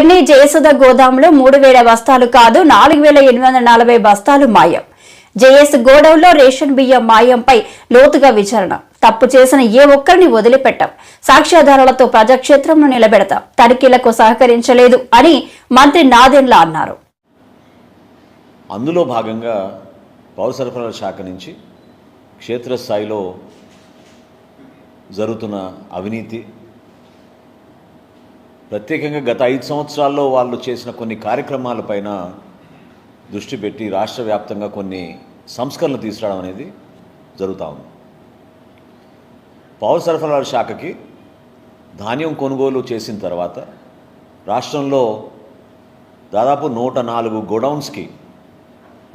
పెర్ని జయసుధ గోదాంలో మూడు వేల బస్తాలు కాదు నాలుగు వేల ఎనిమిది వందల నలభై బస్తాలు మాయం. జేఎస్ గోడౌన్లో రేషన్ బియ్యం మాయంపై లోతుగా విచారణ. తప్పు చేసిన ఏ ఒక్కరిని వదిలిపెట్టాం. సాక్ష్యాధారాలతో ప్రజాక్షేత్రంలో నిలబెడతాం. తనిఖీలకు సహకరించలేదు అని మంత్రి నాదెన్లా అన్నారు. అందులో భాగంగా పౌర సరఫరాల శాఖ నుంచి క్షేత్రస్థాయిలో జరుగుతున్న అవినీతి ప్రత్యేకంగా గత ఐదు సంవత్సరాల్లో వాళ్ళు చేసిన కొన్ని కార్యక్రమాలపైన దృష్టి పెట్టి రాష్ట్ర వ్యాప్తంగా కొన్ని సంస్కరణలు తీసుకురావడం అనేది జరుగుతూ ఉంది. పౌర సరఫరాల శాఖకి ధాన్యం కొనుగోలు చేసిన తర్వాత రాష్ట్రంలో దాదాపు నూట నాలుగు గోడౌన్స్కి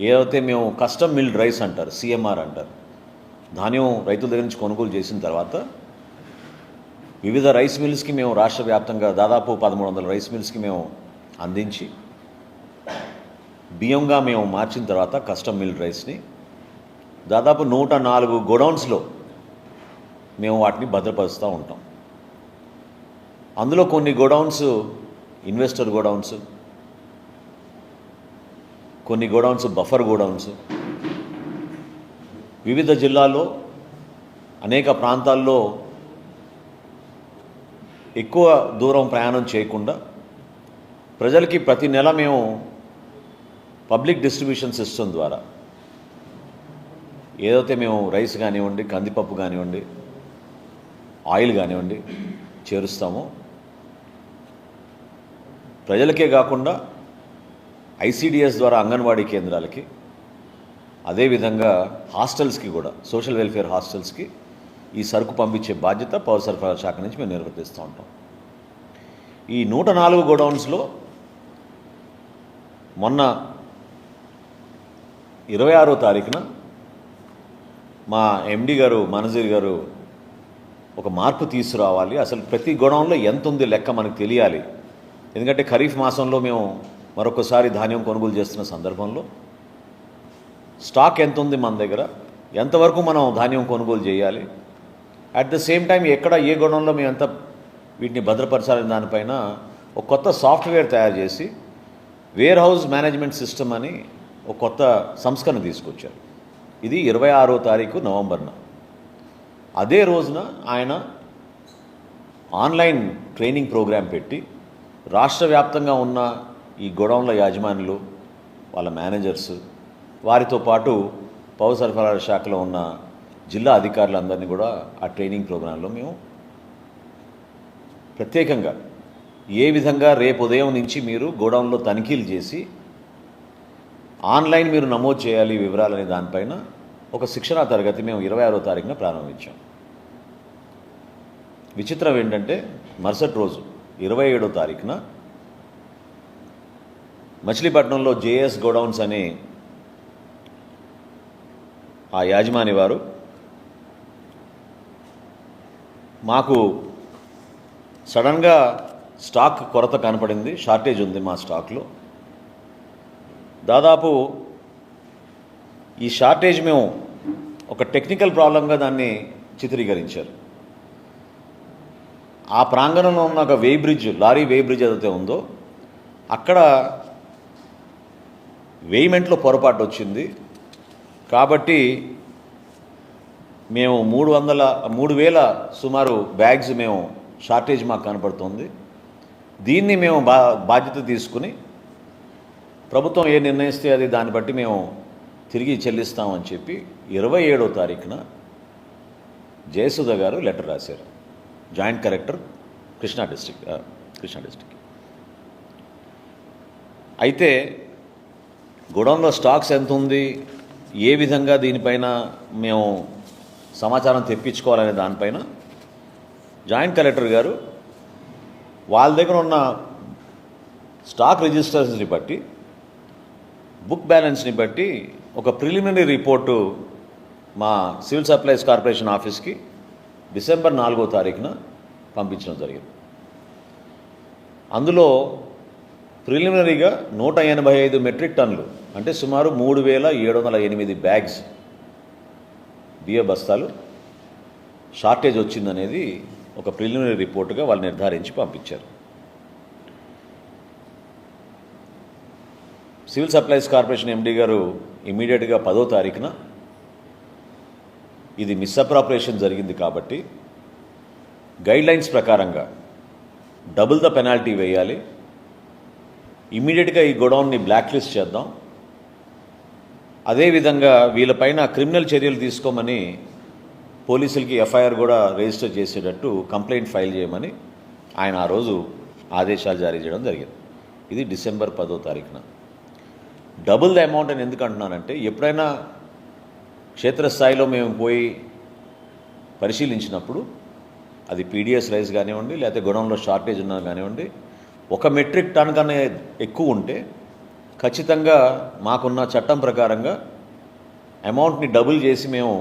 ఏదైతే మేము కస్టమ్ మిల్డ్ రైస్ అంటారు సిఎంఆర్ అంటారు ధాన్యం రైతుల దగ్గర నుంచి కొనుగోలు చేసిన తర్వాత వివిధ రైస్ మిల్స్కి మేము రాష్ట్ర వ్యాప్తంగా దాదాపు పదమూడు వందల రైస్ మిల్స్కి మేము అందించి బియ్యంగా మేము మార్చిన తర్వాత కస్టమ్ మిల్డ్ రైస్ని దాదాపు నూట నాలుగు గోడౌన్స్లో మేము వాటిని భద్రపరుస్తూ ఉంటాం. అందులో కొన్ని గోడౌన్స్ ఇన్వెస్టర్ గోడౌన్స్ కొన్ని గోడౌన్స్ బఫర్ గోడౌన్స్ వివిధ జిల్లాల్లో అనేక ప్రాంతాల్లో ఎక్కువ దూరం ప్రయాణం చేయకుండా ప్రజలకి ప్రతి నెల మేము పబ్లిక్ డిస్ట్రిబ్యూషన్ సిస్టమ్ ద్వారా ఏదైతే మేము రైస్ కానివ్వండి కందిపప్పు కానివ్వండి ఆయిల్ కానివ్వండి చేరుస్తామో ప్రజలకే కాకుండా ఐసీడిఎస్ ద్వారా అంగన్వాడీ కేంద్రాలకి అదేవిధంగా హాస్టల్స్కి కూడా సోషల్ వెల్ఫేర్ హాస్టల్స్కి ఈ సరుకు పంపించే బాధ్యత పౌర సరఫరాల శాఖ నుంచి మేము నిర్వర్తిస్తూ ఉంటాం. ఈ నూట నాలుగు గోడౌన్స్లో మొన్న ఇరవై ఆరో తారీఖున మా ఎండి గారు మనజీర్ గారు ఒక మార్పు తీసుకురావాలి. అసలు ప్రతి గోడౌన్లో ఎంత ఉంది లెక్క మనకు తెలియాలి. ఎందుకంటే ఖరీఫ్ మాసంలో మేము మరొకసారి ధాన్యం కొనుగోలు చేస్తున్న సందర్భంలో స్టాక్ ఎంత ఉంది మన దగ్గర? ఎంతవరకు మనం ధాన్యం కొనుగోలు చేయాలి? అట్ ద సేమ్ టైం ఎక్కడ ఏ గోడౌన్లో మేమంతా వీటిని భద్రపరచాలని దానిపైన ఒక కొత్త సాఫ్ట్వేర్ తయారు చేసి వేర్ హౌస్ మేనేజ్మెంట్ సిస్టమ్ అని ఒక కొత్త సంస్కరణ తీసుకొచ్చారు. ఇది ఇరవై ఆరో తారీఖు నవంబర్న అదే రోజున ఆయన ఆన్లైన్ ట్రైనింగ్ ప్రోగ్రాం పెట్టి రాష్ట్ర వ్యాప్తంగా ఉన్న ఈ గొడౌన్ల యాజమానులు వాళ్ళ మేనేజర్స్ వారితో పాటు పౌర సరఫరాల శాఖలో ఉన్న జిల్లా అధికారులందరినీ కూడా ఆ ట్రైనింగ్ ప్రోగ్రాంలో మేము ప్రత్యేకంగా ఏ విధంగా రేపు ఉదయం నుంచి మీరు గోడౌన్లో తనిఖీలు చేసి ఆన్లైన్ మీరు నమోదు చేయాలి వివరాలనే దానిపైన ఒక శిక్షణా తరగతి మేము ఇరవై ఆరో తారీఖున ప్రారంభించాం. విచిత్రం ఏంటంటే మరుసటి రోజు ఇరవై ఏడో తారీఖున మచిలీపట్నంలో జేఎస్ గోడౌన్స్ అనే ఆ యాజమాని వారు మాకు సడన్గా స్టాక్ కొరత కనపడింది షార్టేజ్ ఉంది మా స్టాక్లో. దాదాపు ఈ షార్టేజ్ మేము ఒక టెక్నికల్ ప్రాబ్లంగా దాన్ని చిత్రీకరించారు. ఆ ప్రాంగణంలో ఉన్న ఒక weigh bridge lorry weigh bridge ఏదైతే ఉందో అక్కడ వేయిమెంట్లో పొరపాటు వచ్చింది. కాబట్టి మేము మూడు వందల మూడు వేల సుమారు బ్యాగ్స్ మేము షార్టేజ్ మాకు కనపడుతుంది. దీన్ని మేము బా బాధ్యత తీసుకుని ప్రభుత్వం ఏ నిర్ణయిస్తే అది దాన్ని బట్టి మేము తిరిగి చెల్లిస్తామని చెప్పి ఇరవై ఏడో తారీఖున జయసుధ గారు లెటర్ రాశారు. Joint collector Krishna district Krishna district అయితే గోడౌన్లో స్టాక్స్ ఎంత ఉంది? ఏ విధంగా దీనిపైన మేము సమాచారం తెప్పించుకోవాలనే దానిపైన జాయింట్ కలెక్టర్ గారు వాళ్ళ దగ్గర ఉన్న స్టాక్ రిజిస్టర్స్ని బట్టి బుక్ బ్యాలెన్స్ని బట్టి ఒక ప్రిలిమినరీ రిపోర్టు మా సివిల్ సప్లైస్ కార్పొరేషన్ ఆఫీస్కి డిసెంబర్ నాలుగో తారీఖున పంపించడం జరిగింది. అందులో ప్రిలిమినరీగా నూట ఎనభై ఐదు మెట్రిక్ టన్నులు అంటే సుమారు మూడు వేల ఏడు వందల ఎనిమిది బ్యాగ్స్ బియ్య బస్తాలు షార్టేజ్ వచ్చిందనేది ఒక ప్రిలిమినరీ రిపోర్టుగా వాళ్ళు నిర్ధారించి పంపించారు. సివిల్ సప్లైస్ కార్పొరేషన్ ఎండీ గారు ఇమీడియట్గా పదో తారీఖున ఇది మిస్అప్రాపరేషన్ జరిగింది కాబట్టి గైడ్లైన్స్ ప్రకారంగా డబుల్ ద పెనాల్టీ వేయాలి. ఇమీడియట్గా ఈ గొడౌన్ని బ్లాక్ లిస్ట్ చేద్దాం. అదేవిధంగా వీళ్ళపైన క్రిమినల్ చర్యలు తీసుకోమని పోలీసులకి ఎఫ్ఐఆర్ కూడా రిజిస్టర్ చేసేటట్టు కంప్లైంట్ ఫైల్ చేయమని ఆయన ఆ రోజు ఆదేశాలు జారీ చేయడం జరిగింది. ఇది డిసెంబర్ పదో తారీఖున. డబుల్ ద అమౌంట్ అని ఎందుకు అంటున్నానంటే ఎప్పుడైనా క్షేత్రస్థాయిలో మేము పోయి పరిశీలించినప్పుడు అది పీడిఎస్ రైస్ కానివ్వండి లేకపోతే గుణంలో షార్టేజ్ ఉన్నా కానివ్వండి ఒక మెట్రిక్ టన్ కన్నా ఎక్కువ ఉంటే ఖచ్చితంగా మాకున్న చట్టం ప్రకారంగా అమౌంట్ని డబుల్ చేసి మేము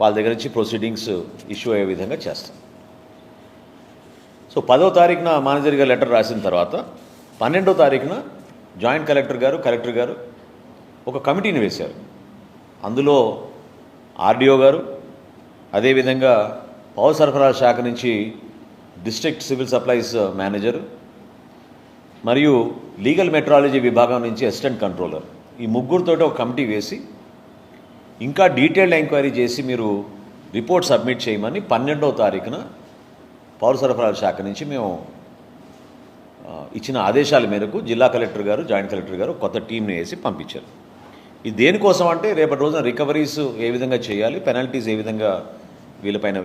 వాళ్ళ దగ్గర నుంచి ప్రొసీడింగ్స్ ఇష్యూ అయ్యే విధంగా చేస్తాం. సో పదో తారీఖున మేనేజర్ గారు లెటర్ రాసిన తర్వాత పన్నెండో తారీఖున జాయింట్ కలెక్టర్ గారు కలెక్టర్ గారు ఒక కమిటీని వేశారు. అందులో ఆర్డీఓ గారు అదేవిధంగా పౌర సరఫరా శాఖ నుంచి డిస్ట్రిక్ట్ సివిల్ సప్లైస్ మేనేజరు మరియు లీగల్ మెట్రాలజీ విభాగం నుంచి అసిస్టెంట్ కంట్రోలర్. ఈ ముగ్గురితోటి ఒక కమిటీ వేసి ఇంకా డీటెయిల్డ్ ఎంక్వైరీ చేసి మీరు రిపోర్ట్ సబ్మిట్ చేయమని పన్నెండవ తారీఖున పౌర సరఫరాల శాఖ నుంచి మేము ఇచ్చిన ఆదేశాల మేరకు జిల్లా కలెక్టర్ గారు జాయింట్ కలెక్టర్ గారు కొత్త టీంని వేసి పంపించారు. ఇది దేనికోసం అంటే రేపటి రోజున రికవరీస్ ఏ విధంగా చేయాలి పెనల్టీస్ ఏ విధంగా వీళ్ళపైన